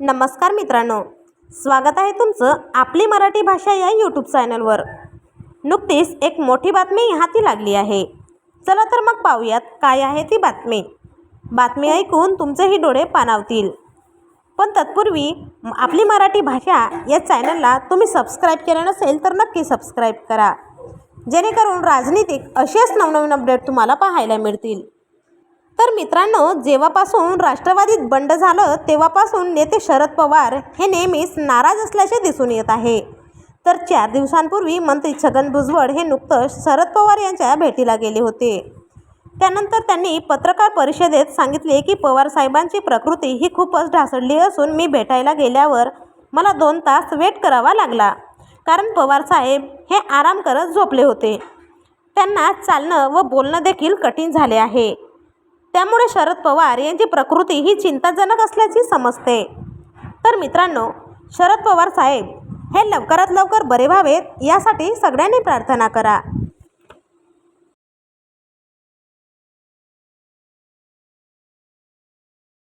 नमस्कार मित्रांनो. स्वागत आहे तुमचं आपली मराठी भाषा या यूट्यूब चॅनलवर नुकतीच एक मोठी बातमी हाती लागली आहे. चला तर मग पाहूयात काय आहे ती बातमी. बातमी ऐकून तुमचेही डोळे पानावतील पण तत्पूर्वी म- आपली मराठी भाषा या चॅनलला तुम्ही सबस्क्राईब केलं नसेल तर नक्की सबस्क्राईब करा. जेणेकरून राजनीतिक असेच नवनवीन अपडेट तुम्हाला पाहायला मिळतील. तर मित्रांनो जेव्हापासून राष्ट्रवादीत बंड झालं तेव्हापासून नेते शरद पवार हे नेहमीच नाराज असल्याचे दिसून येत आहे. तर चार दिवसांपूर्वी मंत्री छगन भुजबळ हे नुकतंच शरद पवार यांच्या भेटीला गेले होते. त्यानंतर त्यांनी पत्रकार परिषदेत सांगितले की पवार साहेबांची प्रकृती ही खूपच ढासळली असून मी भेटायला गेल्यावर मला दोन तास वेट करावा लागला. कारण पवार साहेब हे आराम करत झोपले होते. त्यांना चालणं व बोलणं देखील कठीण झाले आहे. त्यामुळे शरद पवार यांची प्रकृती ही चिंताजनक असल्याची समजते. तर मित्रांनो शरद पवार साहेब हे लवकरात लवकर बरे व्हावेत यासाठी सगळ्यांनी प्रार्थना करा.